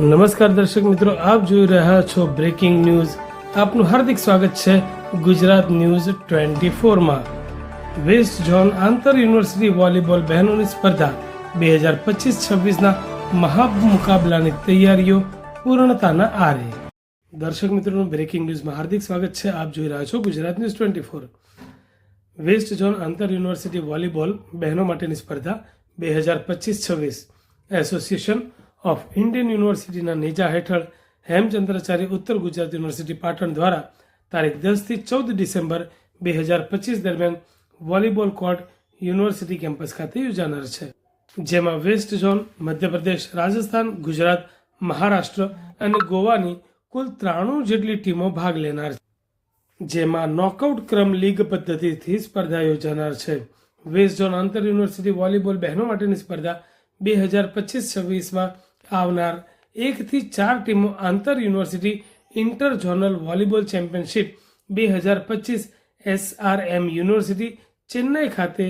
નમસ્કાર દર્શક મિત્રો, આપ જોઈ રહ્યા છો બ્રેકિંગ ન્યૂઝ આપનું હાર્દિક સ્વાગત છે ગુજરાત ન્યૂઝ ટ્વેન્ટી ફોરમાં વેસ્ટ ઝોન આંતર યુનિવર્સિટી વોલીબોલ બહેનોની સ્પર્ધા બે હજાર પચીસ છવ્વીસના મહામુકાબલાની તૈયારીઓ પૂર્ણતાના આરે. દર્શક મિત્રોનું બ્રેકિંગ ન્યૂઝમાં હાર્દિક સ્વાગત છે. આપ જોઈ રહ્યા છો Gujarat news twenty four. West zone આંતર યુનિવર્સિટી વોલીબોલ બહેનો માટેની સ્પર્ધા બે હજાર પચીસ છવ્વીસ. એસોસિએશન ઓફ ઇન્ડિયન યુનિવર્સિટીના નેજા હેઠળ હેમચંદ્રાચાર્ય ઉત્તર ગુજરાત યુનિવર્સિટી પાટણ દ્વારા તારીખ દસથી ચૌદ ડિસેમ્બર બે હજાર પચીસ દરમિયાન વોલીબોલ કોર્ટ યુનિવર્સિટી કેમ્પસ ખાતે યોજાનાર છે. જેમાં વેસ્ટ ઝોન, મધ્યપ્રદેશ, રાજસ્થાન, ગુજરાત, મહારાષ્ટ્ર અને ગોવાની કુલ ત્રાણું જેટલી ટીમો ભાગ લેનાર છે. જેમાં નોકઆઉટ ક્રમ લીગ પદ્ધતિથી સ્પર્ધા યોજાનાર છે. વેસ્ટ ઝોન આંતર યુનિવર્સિટી વોલીબોલ બહેનો માટેની સ્પર્ધા બે હજાર પચીસ છવ્વીસમાં આવનાર એકથી ચાર ટીમો આંતર university inter zonal volleyball championship બે હજાર પચીસ એસઆરએમ યુનિવર્સિટી ચેન્નઈ ખાતે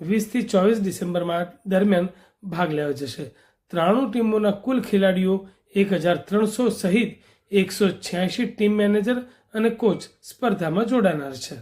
વીસથી ચોવીસ ડિસેમ્બરમાં દરમિયાન ભાગ લેવા જશે. ત્રાણું ટીમોના કુલ ખેલાડીઓ એક હજાર ત્રણસો સહિત એકસો છ્યાસી ટીમ મેનેજર અને કોચ સ્પર્ધામાં જોડાનાર છે.